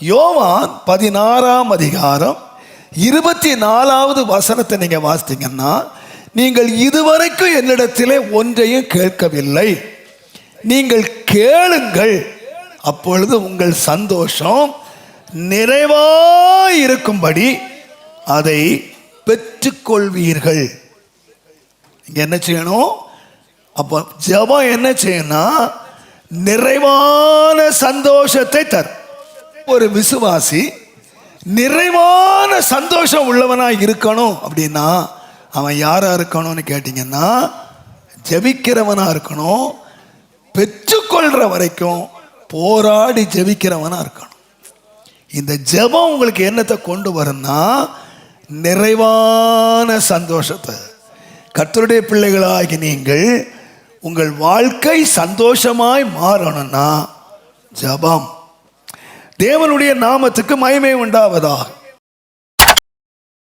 யோவான் பதினாறாம் அதிகாரம் இருபத்தி நாலாவது வசனத்தை நீங்கள் வாசித்தீங்கன்னா நீங்கள் இதுவரைக்கும் என்னிடத்திலே ஒன்றையும் கேட்கவில்லை. நீங்கள் கேளுங்கள். அப்பொழுது உங்கள் சந்தோஷம் நிறைவாக இருக்கும்படி அதை பெற்றுக்கொள்வீர்கள். இங்கே என்ன செய்யணும்? அப்போ ஜபம் என்ன செய்யணும் நிறைவான சந்தோஷத்தை தரும். ஒரு விசுவாசி நிறைவான சந்தோஷம் உள்ளவனாக இருக்கணும் அப்படின்னா அவன் யாராக இருக்கணும்னு கேட்டிங்கன்னா ஜபிக்கிறவனாக இருக்கணும் பெற்றுக்கொள்கிற வரைக்கும் போராடி ஜபிக்கிறவனாக இருக்கணும். இந்த ஜெபம் உங்களுக்கு என்னத்தை கொண்டு வரும்னா நிறைவான சந்தோஷத்தை. கத்தருடைய பிள்ளைகளாகி நீங்கள் உங்கள் வாழ்க்கை சந்தோஷமாய் மாறணும்னா ஜெபம். தேவனுடைய நாமத்துக்கு மயமே உண்டாவதாக.